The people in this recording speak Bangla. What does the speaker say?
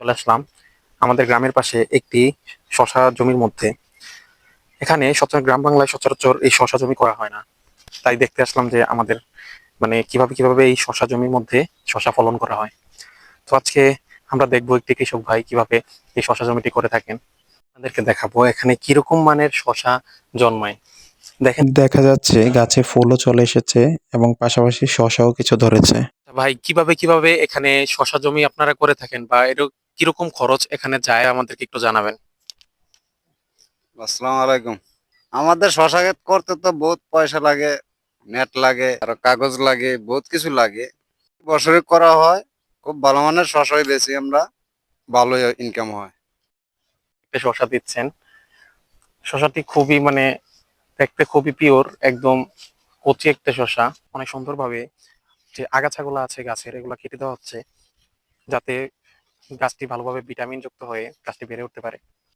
চলে আসলাম আমাদের গ্রামের পাশে একটি শশা জমির মধ্যে। এখানে সচরাচর গ্রাম বাংলায় সচরাচর এই শশা জমি করা হয় না। তাই দেখতে আসলাম যে আমাদের মানে কীভাবে কীভাবে এই শশা জমির মধ্যে শশা ফলন করা হয়। তো আজকে আমরা দেখব একটি কৃষক ভাই কীভাবে এই শশা জমিটি করে থাকেন। আমাদেরকে দেখাবো এখানে কীরকম মানের শশা জন্মায়। দেখেন। দেখা যাচ্ছে গাছে ফুলও চলে এসেছে এবং পাশাপাশি শসাও কিছু ধরেছে। ভাই কীভাবে কীভাবে এখানে শশা জমি আপনারা করে থাকেন বা এর কীরকম খরচ এখানে যায় আমাদেরকে একটু জানাবেন। আসসালামু আলাইকুম। আমাদের শশা ক্ষেত করতে তো বহুত পয়সা লাগে নেট লাগে আর কাগজ লাগে বহুত কিছু লাগে। বছরে করা হয় খুব ভালো মানের শশাই বেশি আমরা ভালো ইনকাম হয়। শশা দিচ্ছেন। শশাটি খুবই মানে দেখতে খুবই পিওর একদম কচি একটা শশা অনেক সুন্দরভাবে যে আগাছাগুলো আছে গাছের এগুলো কেটে দেওয়া হচ্ছে যাতে গাছটি ভালোভাবে ভিটামিন যুক্ত হয়ে গাছটি বেড়ে উঠতে পারে।